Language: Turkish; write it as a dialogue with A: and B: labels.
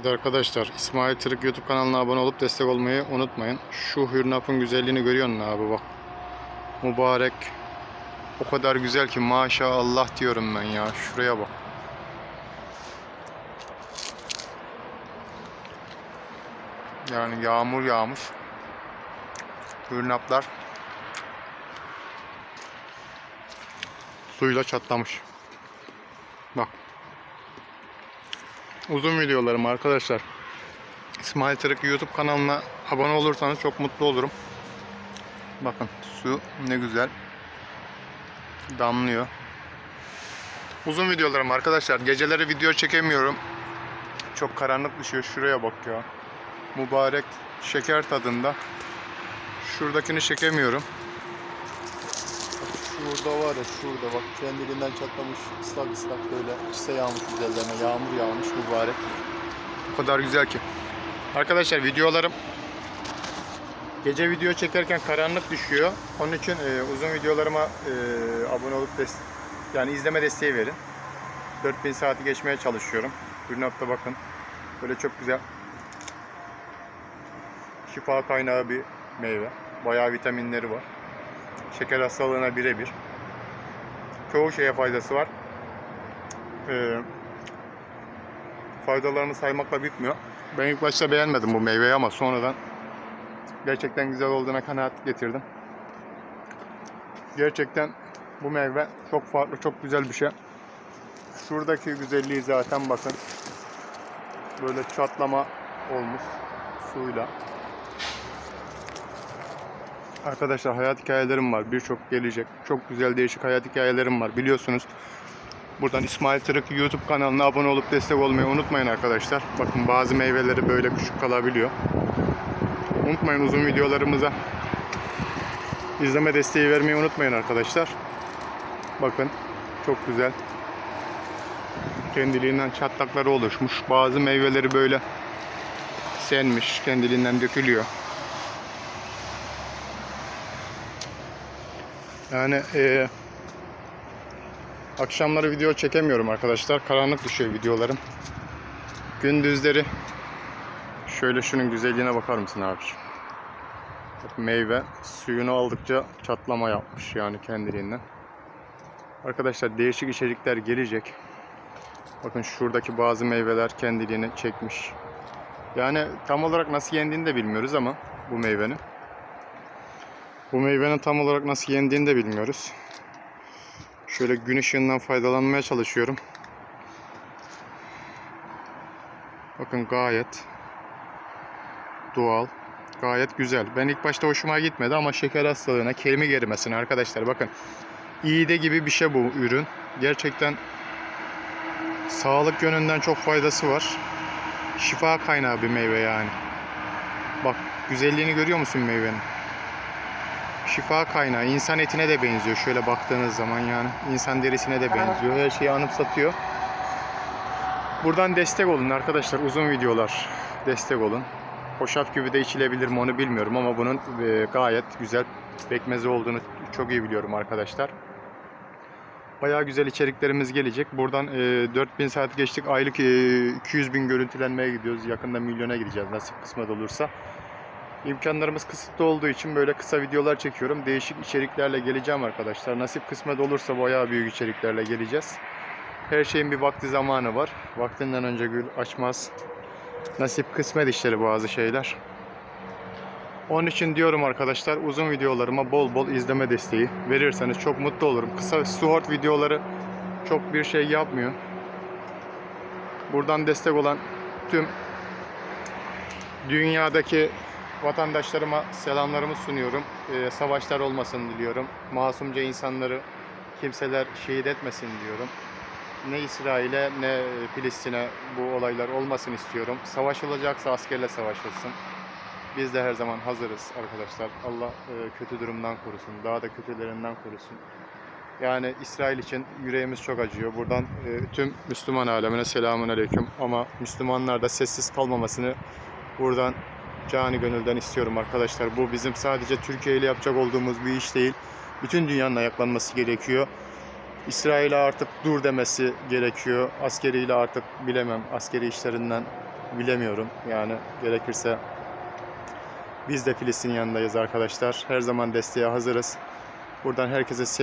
A: Evet arkadaşlar İsmail Tırık YouTube kanalına abone olup destek olmayı unutmayın. Şu hürnapın güzelliğini görüyor musun abi bak. Mübarek. O kadar güzel ki maşallah diyorum ben ya. Şuraya bak. Yani yağmur yağmış. Hürnaplar suyla çatlamış. Bak. Uzun videolarım arkadaşlar. İsmail Tırık YouTube kanalına abone olursanız çok mutlu olurum. Bakın su ne güzel damlıyor. Uzun videolarım arkadaşlar. Geceleri video çekemiyorum. Çok karanlık düşüyor. Şuraya bak ya. Mübarek şeker tadında. Şuradakini çekemiyorum. Şurada var ya şurada bak kendiliğinden çatlamış ıslak ıslak böyle çise yağmış üzerlerine yağmur yağmış mübarek. O kadar güzel ki. Arkadaşlar videolarım gece video çekerken karanlık düşüyor. Onun için e, uzun videolarıma e, abone olup yani izleme desteği verin. 4000 saati geçmeye çalışıyorum. Ürünapta bakın. Böyle çok güzel şifa kaynağı bir meyve. Bayağı vitaminleri var. Şeker hastalığına birebir. Çoğu şeye faydası var. Ee, faydalarını saymakla bitmiyor. Ben ilk başta beğenmedim bu meyveyi ama sonradan gerçekten güzel olduğuna kanaat getirdim. Gerçekten bu meyve çok farklı, çok güzel bir şey. Şuradaki güzelliği zaten bakın. Böyle çatlama olmuş suyla. Arkadaşlar hayat hikayelerim var. Birçok gelecek. Çok güzel değişik hayat hikayelerim var. Biliyorsunuz. Buradan İsmail Tırık YouTube kanalına abone olup destek olmayı unutmayın arkadaşlar. Bakın bazı meyveleri böyle küçük kalabiliyor. Unutmayın uzun videolarımıza izleme desteği vermeyi unutmayın arkadaşlar. Bakın çok güzel. Kendiliğinden çatlakları oluşmuş. Bazı meyveleri böyle senmiş. Kendiliğinden dökülüyor. Yani eee, akşamları video çekemiyorum arkadaşlar. Karanlık düşüyor videolarım. Gündüzleri şöyle şunun güzelliğine bakar mısın abiciğim? Bak meyve suyunu aldıkça çatlama yapmış yani kendiliğinden. Arkadaşlar değişik içerikler gelecek. Bakın şuradaki bazı meyveler kendiliğini çekmiş. Yani tam olarak nasıl yendiğini de bilmiyoruz ama bu meyvenin. Bu meyvenin tam olarak nasıl yendiğini de bilmiyoruz. Şöyle gün ışığından faydalanmaya çalışıyorum. Bakın gayet doğal, gayet güzel. Ben ilk başta hoşuma gitmedi ama şeker hastalığına, kemik erimesine arkadaşlar bakın. İğde gibi bir şey bu ürün. Gerçekten sağlık yönünden çok faydası var. Şifa kaynağı bir meyve yani. Bak güzelliğini görüyor musun meyvenin? Şifa kaynağı. İnsan etine de benziyor şöyle baktığınız zaman yani. insan derisine de benziyor. Her şeyi anımsatıyor. Buradan destek olun arkadaşlar. Uzun videolar destek olun. Hoşaf gibi de içilebilir mi onu bilmiyorum ama bunun e, gayet güzel pekmezi olduğunu çok iyi biliyorum arkadaşlar. Bayağı güzel içeriklerimiz gelecek. Buradan e, 4000 saat geçtik. Aylık e, 200 bin görüntülenmeye gidiyoruz. Yakında milyona gideceğiz nasip kısmet olursa. İmkanlarımız kısıtlı olduğu için böyle kısa videolar çekiyorum. Değişik içeriklerle geleceğim arkadaşlar. Nasip kısmet olursa bayağı büyük içeriklerle geleceğiz. Her şeyin bir vakti zamanı var. Vaktinden önce gül açmaz. Nasip kısmet işleri bazı şeyler. Onun için diyorum arkadaşlar uzun videolarıma bol bol izleme desteği verirseniz çok mutlu olurum. Kısa short videoları çok bir şey yapmıyor. Buradan destek olan tüm dünyadaki vatandaşlarıma selamlarımı sunuyorum. Ee, savaşlar olmasın diliyorum. Masumca insanları kimseler şehit etmesin diyorum. Ne İsrail'e ne Filistin'e bu olaylar olmasın istiyorum. Savaş olacaksa askerle savaşılsın. Biz de her zaman hazırız arkadaşlar. Allah e, kötü durumdan korusun. Daha da kötülerinden korusun. Yani İsrail için yüreğimiz çok acıyor. Buradan e, tüm Müslüman alemine selamun aleyküm. Ama Müslümanlar da sessiz kalmamasını buradan cani gönülden istiyorum arkadaşlar. Bu bizim sadece Türkiye ile yapacak olduğumuz bir iş değil. Bütün dünyanın ayaklanması gerekiyor. İsrail'e artık dur demesi gerekiyor. Askeriyle artık bilemem askeri işlerinden bilemiyorum. Yani gerekirse biz de Filistin yanındayız arkadaşlar. Her zaman desteğe hazırız. Buradan herkese